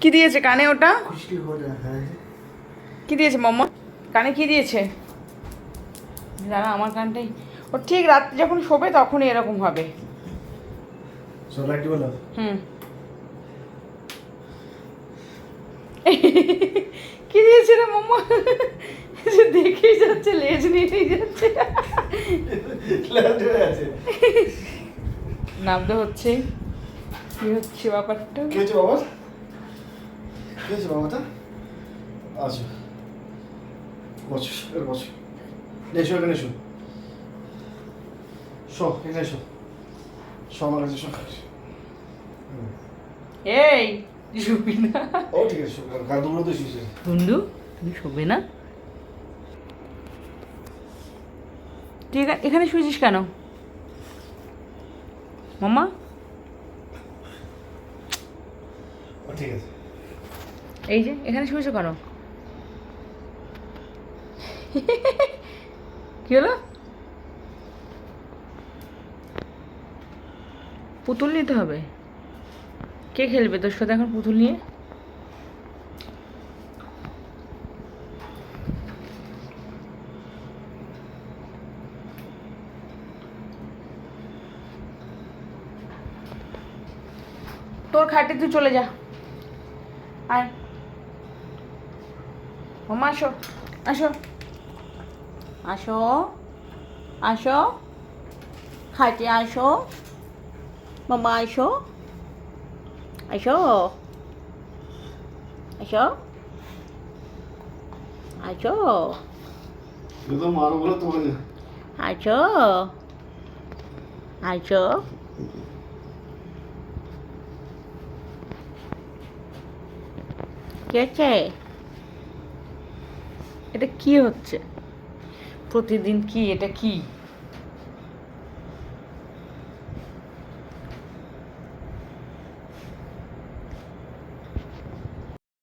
কি দিয়েছে কানে ওটা? কি দিয়েছে মম্মা কানে কি দিয়েছে? দাঁড়া আমার কানটাই। ও ঠিক রাত্রে যখন শোবে তখনই এরকম হবে। কি দিয়েছে রে মম্মা দেখেই যাচ্ছে লেজ নিয়ে যাচ্ছে। নামতে হচ্ছে। কি হচ্ছে ব্যাপারটা? কি হচ্ছে বাবা? কি হয়েছে বাবাটা আচ্ছা বসো এর বসো এসো এখানে এসো শো এখানে এসো শো আমার কাছে শো হুম। এই তুই শুবি না ও ঠিক আছে তো শুয়েছে তুমি শোবে না তুই এখা- এখানে শুয়েছিস কেন মামা ঠিক আছে এই যে, এখানে শুয়েছো কেন কি হলো? পুতুল নিতে হবে। কে খেলবে তোর সাথে এখন পুতুল নিয়ে? তোর খাটে তুই চলে যা। আয়। মামা আসো আসো আসো আসো খাইতে আসো মামা আসো আসো আসো আসো আসো আসো কি হচ্ছে এটা কি হচ্ছে? প্রতিদিন কি? এটা কি?